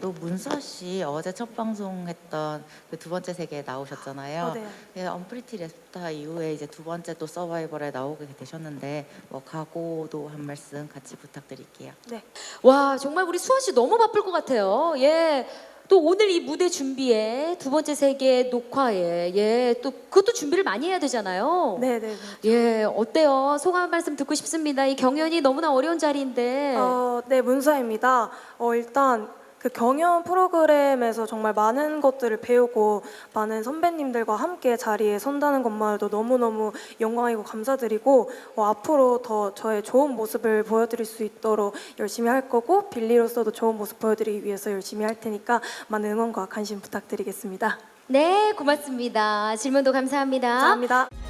또 문서 씨 어제 첫 방송했던 그 두 번째 세계에 나오셨잖아요. 어, 네. 네, 언프리티 레스타 이후에 이제 두 번째 또 서바이벌에 나오게 되셨는데 뭐 각오도 한 말씀 같이 부탁드릴게요. 네. 와 정말 우리 수아 씨 너무 바쁠 것 같아요. 예. 또 오늘 이 무대 준비에 두 번째 세계 녹화에 예 또 그것도 준비를 많이 해야 되잖아요. 네, 네, 네. 예 어때요? 소감 한 말씀 듣고 싶습니다. 이 경연이 너무나 어려운 자리인데. 어, 네, 문서입니다. 어, 일단 그 경연 프로그램에서 정말 많은 것들을 배우고 많은 선배님들과 함께 자리에 선다는 것만으로도 너무너무 영광이고 감사드리고 어, 앞으로 더 저의 좋은 모습을 보여드릴 수 있도록 열심히 할 거고 빌리로서도 좋은 모습 보여드리기 위해서 열심히 할 테니까 많은 응원과 관심 부탁드리겠습니다. 네 고맙습니다. 질문도 감사합니다. 감사합니다.